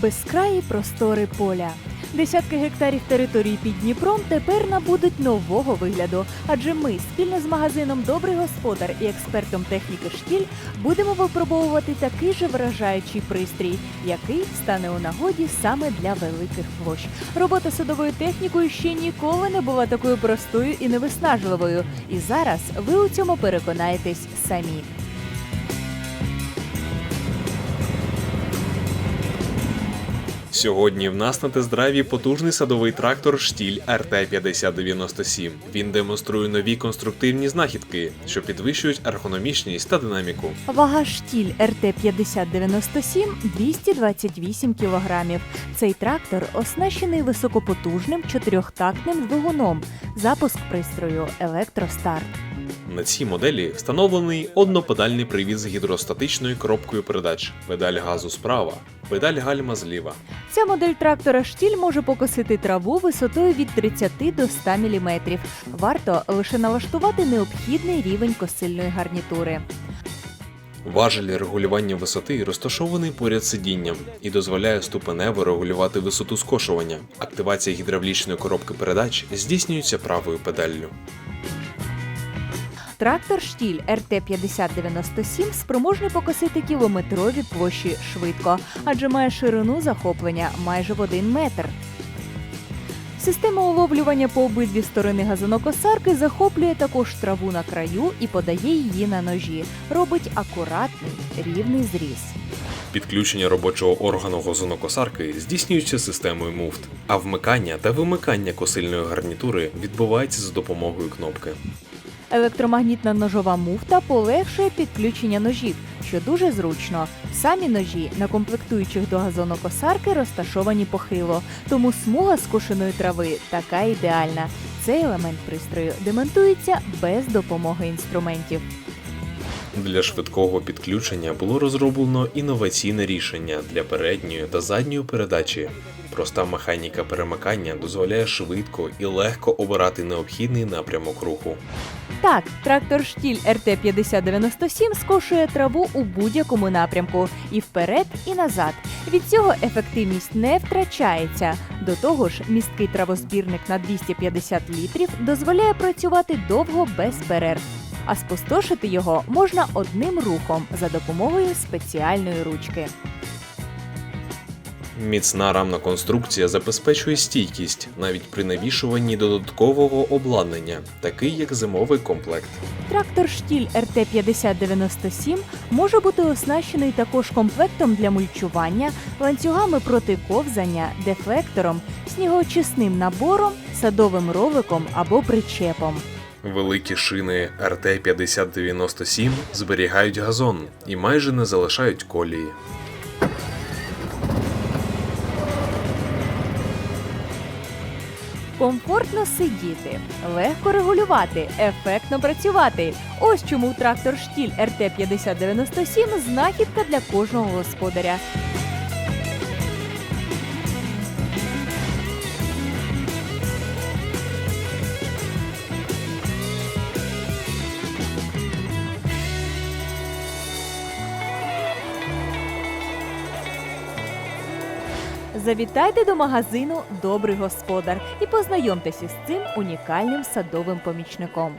безкраї простори поля. Десятки гектарів території під Дніпром тепер набудуть нового вигляду, адже ми спільно з магазином Добрий господар і експертом техніки Штіль будемо випробовувати такий же вражаючий пристрій, який стане у нагоді саме для великих площ. Робота садовою технікою ще ніколи не була такою простою і невиснажливою. І зараз ви у цьому переконаєтесь самі. Сьогодні в нас на тест-драйві потужний садовий трактор Штіль РТ-5097. Він демонструє нові конструктивні знахідки, що підвищують ергономічність та динаміку. Вага штіль РТ 5097 228 кг. Цей трактор оснащений високопотужним чотирьохтактним двигуном. Запуск пристрою електростарт. На цій моделі встановлений однопедальний привід з гідростатичною коробкою передач, педаль газу справа, педаль гальма зліва. Ця модель трактора штіль може покосити траву висотою від 30 до 100 мм. Варто лише налаштувати необхідний рівень косильної гарнітури. Важель регулювання висоти розташований поряд сидінням і дозволяє ступенево регулювати висоту скошування. Активація гідравлічної коробки передач здійснюється правою педаллю. Трактор штіль РТ 5097 спроможний покосити кілометрові площі швидко, адже має ширину захоплення майже в один метр. Система уловлювання по обидві сторони газонокосарки захоплює також траву на краю і подає її на ножі. Робить акуратний рівний зріз. Підключення робочого органу газонокосарки здійснюється системою муфт, а вмикання та вимикання косильної гарнітури відбувається за допомогою кнопки. Електромагнітна ножова муфта полегшує підключення ножів, що дуже зручно. Самі ножі на комплектуючих до газонокосарки розташовані похило, тому смуга скошеної трави така ідеальна. Цей елемент пристрою демонтується без допомоги інструментів. Для швидкого підключення було розроблено інноваційне рішення для передньої та задньої передачі. Проста механіка перемикання дозволяє швидко і легко обирати необхідний напрямок руху. Так, трактор штіль РТ 5097 скошує траву у будь-якому напрямку і вперед, і назад. Від цього ефективність не втрачається. До того ж, місткий травозбірник на 250 літрів дозволяє працювати довго без перерв. А спустошити його можна одним рухом за допомогою спеціальної ручки. Міцна рамна конструкція забезпечує стійкість навіть при навішуванні додаткового обладнання, такий як зимовий комплект. Трактор штіль РТ 5097 може бути оснащений також комплектом для мульчування, ланцюгами проти ковзання, дефлектором, снігоочисним набором, садовим ровиком або причепом. Великі шини RT5097 зберігають газон і майже не залишають колії. Комфортно сидіти, легко регулювати, ефектно працювати. Ось чому трактор штіль РТ 5097 знахідка для кожного господаря. Завітайте до магазину Добрий господар і познайомтеся з цим унікальним садовим помічником.